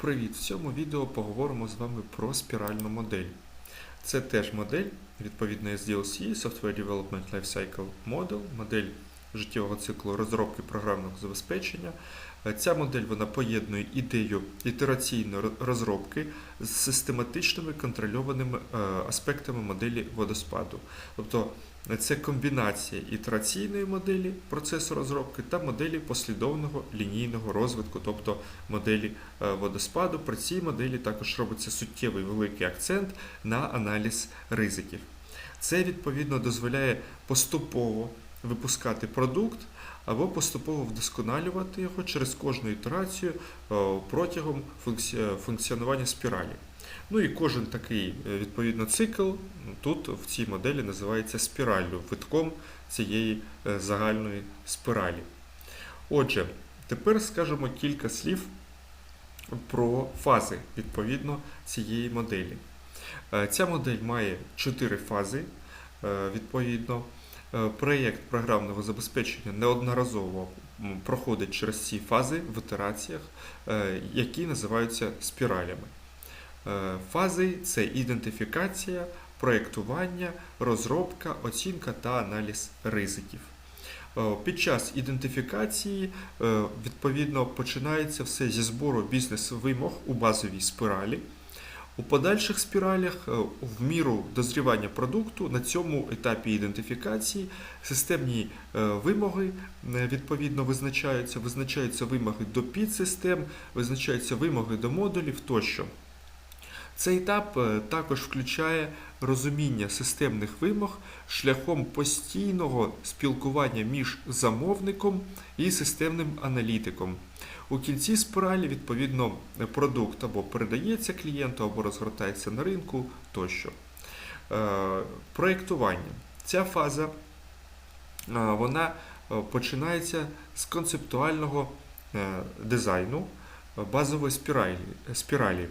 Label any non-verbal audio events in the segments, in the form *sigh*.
Привіт! В цьому відео поговоримо з вами про спіральну модель. Це теж модель, відповідно SDLC, Software Development Lifecycle Model, модель життєвого циклу розробки програмного забезпечення. Е, Ця модель вона поєднує ідею ітераційної розробки з систематичними контрольованими е, аспектами моделі водоспаду. Тобто це комбінація ітераційної моделі процесу розробки та моделі послідовного лінійного розвитку, тобто моделі е, водоспаду. При цій моделі також робиться суттєвий великий акцент на аналіз ризиків. Це відповідно дозволяє поступово випускати продукт або поступово вдосконалювати його через кожну ітерацію е, протягом функціонування спіралі. Ну і кожен такий е, відповідно цикл тут в цій моделі називається спіраллю, витком цієї е, загальної спіралі. Отже, тепер скажемо кілька слів про фази відповідно цієї моделі. Е, Ця модель має чотири фази. Відповідно, проєкт програмного забезпечення неодноразово проходить через ці фази в ітераціях, які називаються спіралями. Е, Фази це ідентифікація, проєктування, розробка, оцінка та аналіз ризиків. Е, Під час ідентифікації е, відповідно починається все зі збору бізнес-вимог у базовій спіралі. У подальших спіралях, в міру дозрівання продукту, на цьому етапі ідентифікації системні вимоги відповідно визначаються, визначаються вимоги до підсистем, визначаються вимоги до модулів тощо. Цей етап е, також включає розуміння системних вимог шляхом постійного спілкування між замовником і системним аналітиком. У кінці спіралі, відповідно, продукт або передається клієнту, або розгортається на ринку тощо. Е, Проєктування. Ця фаза е, вона починається з концептуального дизайну базової спіралі,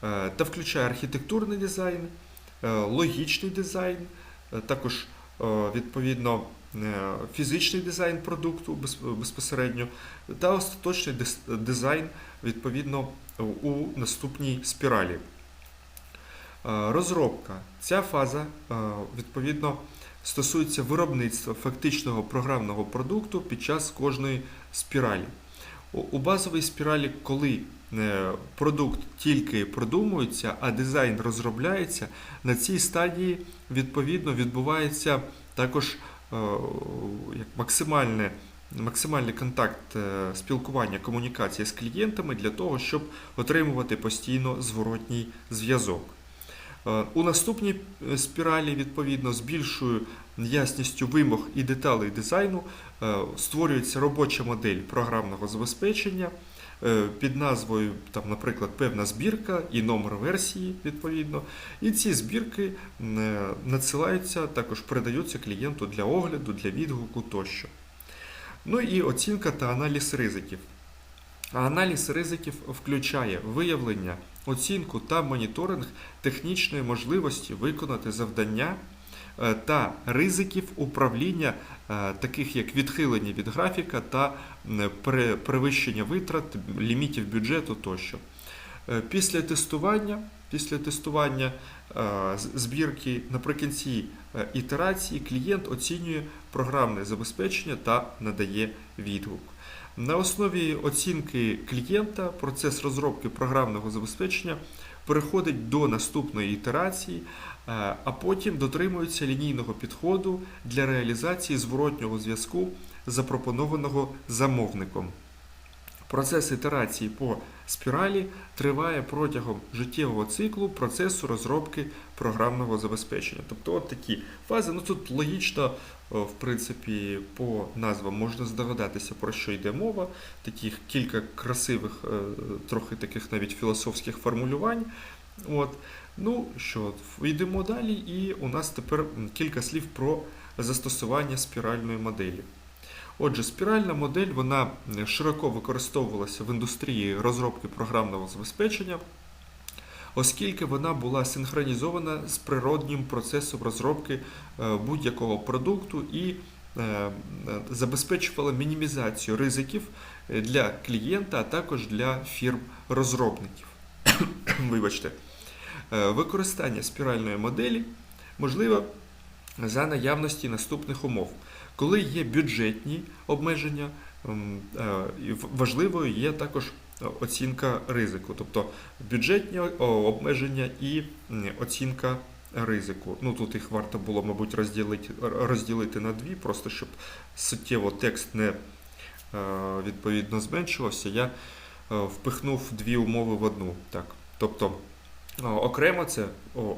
та включає архітектурний дизайн, е, логічний дизайн, е, також е, відповідно е, фізичний дизайн продукту безпосередньо та остаточний дизайн відповідно у наступній спіралі. Е, Розробка. Ця фаза е, відповідно стосується виробництва фактичного програмного продукту під час кожної спіралі. У- базовій спіралі, коли е, продукт тільки продумується, а дизайн розробляється, на цій стадії відповідно відбувається також е, як максимальне, максимальний контакт е, спілкування, комунікація з клієнтами для того, щоб отримувати постійно зворотній зв'язок. Е, У наступній е, спіралі, відповідно, з більшою ясністю вимог і деталей дизайну е, створюється робоча модель програмного забезпечення е, під назвою, там, наприклад, певна збірка і номер версії, відповідно. І ці збірки е, надсилаються, також передаються клієнту для огляду, для відгуку тощо. Ну і оцінка та аналіз ризиків. Аналіз ризиків включає виявлення, оцінку та моніторинг технічної можливості виконати завдання е, та ризиків управління, е, таких як відхилення від графіка та перевищення витрат, лімітів бюджету тощо. Е, Після тестування, після тестування е, збірки наприкінці е, ітерації клієнт оцінює програмне забезпечення та надає відгук. На основі оцінки клієнта процес розробки програмного забезпечення переходить до наступної ітерації, е, а потім дотримується лінійного підходу для реалізації зворотнього зв'язку, запропонованого замовником. Процес ітерації по спіралі триває протягом життєвого циклу процесу розробки програмного забезпечення. Тобто от такі фази. Ну тут логічно, е, в принципі, по назвам можна здогадатися, про що йде мова. Таких кілька красивих, е, трохи таких навіть філософських формулювань. От. Ну що, йдемо далі, і у нас тепер кілька слів про застосування спіральної моделі. Отже, спіральна модель вона е, широко використовувалася в індустрії розробки програмного забезпечення, оскільки вона була синхронізована з природнім процесом розробки е, будь-якого продукту і е, забезпечувала мінімізацію ризиків для клієнта, а також для фірм-розробників. *coughs* Вибачте, використання спіральної моделі можливо за наявності наступних умов. Коли є бюджетні обмеження, м, е, важливою є також е, оцінка ризику, тобто бюджетні обмеження і оцінка ризику. Ну тут їх варто було, мабуть, розділити, розділити на дві, просто щоб суттєво текст не е, відповідно зменшувався. Я впихнув дві умови в одну. Так. Тобто окремо це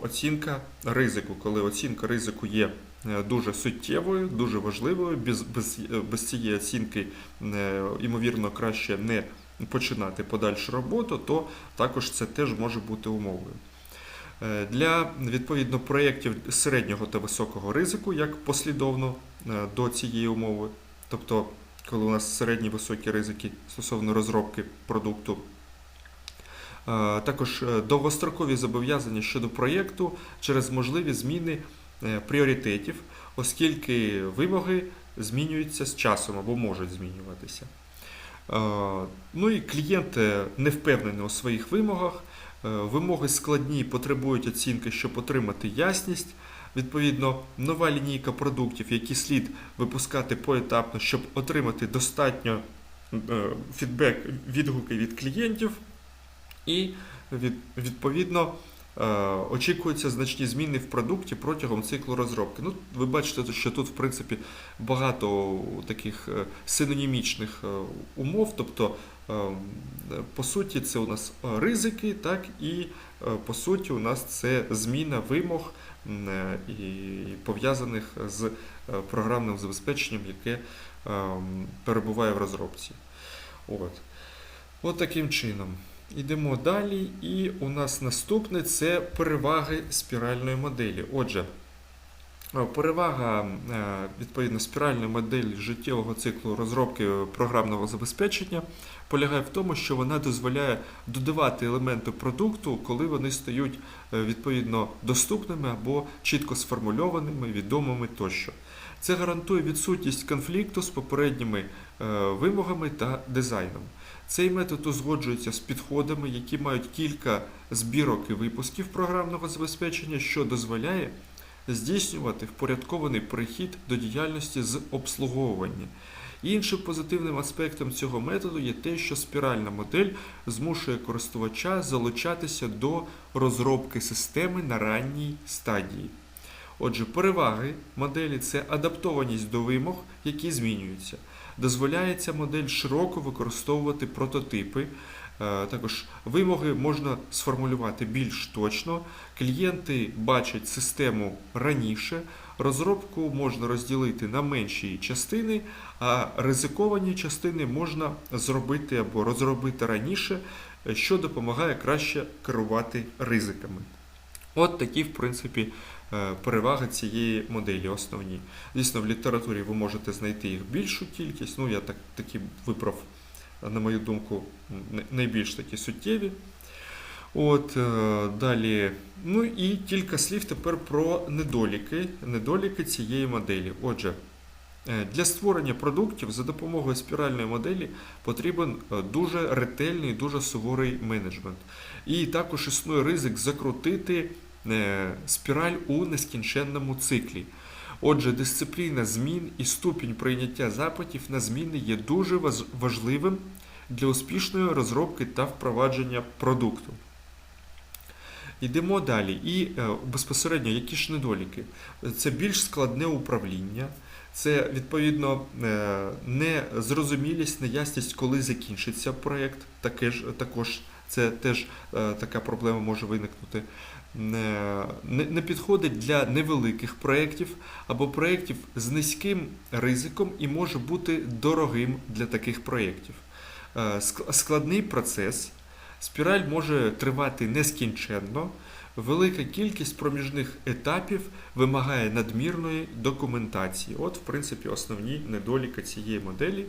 оцінка ризику, коли оцінка ризику є е, дуже суттєвою, дуже важливою. Без, без, е, без цієї оцінки, е, ймовірно, краще не починати подальшу роботу, то також це теж може бути умовою. Для відповідно проєктів середнього та високого ризику, як послідовно до цієї умови, тобто коли у нас середні високі ризики стосовно розробки продукту. Е, Також е, довгострокові зобов'язання щодо проєкту через можливі зміни е, пріоритетів, оскільки вимоги змінюються з часом або можуть змінюватися. Ну і клієнт не впевнений у своїх вимогах. Вимоги складні, потребують оцінки, щоб отримати ясність. Відповідно, нова лінійка продуктів, які слід випускати поетапно, щоб отримати достатньо фідбек, відгуки від клієнтів. І від, відповідно е, очікуються значні зміни в продукті протягом циклу розробки. Ну, ви бачите, що тут, в принципі, багато таких е, синонімічних е, умов. Тобто, по суті, це у нас ризики, так, і по суті, у нас це зміна вимог і пов'язаних з програмним забезпеченням, яке е, перебуває в розробці. От. От таким чином. Йдемо далі, і у нас наступне це переваги спіральної моделі. Отже, е, перевага е, відповідно спіральної моделі життєвого циклу розробки програмного забезпечення полягає в тому, що вона дозволяє додавати елементи продукту, коли вони стають е, відповідно доступними або чітко сформульованими, відомими тощо. Це гарантує відсутність конфлікту з попередніми е, вимогами та дизайном. Цей метод узгоджується з підходами, які мають кілька збірок і випусків програмного забезпечення, що дозволяє здійснювати впорядкований перехід до діяльності з обслуговування. Іншим позитивним аспектом цього методу є те, що спіральна модель змушує користувача залучатися до розробки системи на ранній стадії. Отже, переваги моделі це адаптованість до вимог, які змінюються. Дозволяється модель широко використовувати прототипи. Е, Також вимоги можна сформулювати більш точно. Клієнти бачать систему раніше. Розробку можна розділити на менші частини, а ризиковані частини можна зробити або розробити раніше, е, що допомагає краще керувати ризиками. От такі, в принципі, е, переваги цієї моделі основні. Звісно, в літературі ви можете знайти їх більшу кількість. Ну, я так, такі вибрав, на мою думку, найбільш такі суттєві. От е, далі. Ну і кілька слів тепер про недоліки, недоліки цієї моделі. Отже, для створення продуктів за допомогою спіральної моделі потрібен е, дуже ретельний, дуже суворий менеджмент. І також існує ризик закрутити е, спіраль у нескінченному циклі. Отже, дисципліна змін і ступінь прийняття запитів на зміни є дуже важливим для успішної розробки та впровадження продукту. Йдемо далі. І е, безпосередньо, які ж недоліки? Це більш складне управління, це відповідно е, незрозумілість, неясність, коли закінчиться проєкт. Таке також це теж е, така проблема може виникнути. Не, не не підходить для невеликих проєктів або проєктів з низьким ризиком і може бути дорогим для таких проєктів. Е, Складний процес. Спіраль може тривати нескінченно. Велика кількість проміжних етапів вимагає надмірної документації. От, в принципі, основні недоліки цієї моделі.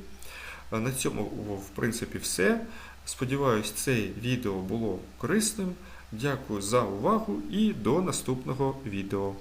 На цьому, в принципі, все. Сподіваюсь, це відео було корисним. Дякую за увагу і до наступного відео.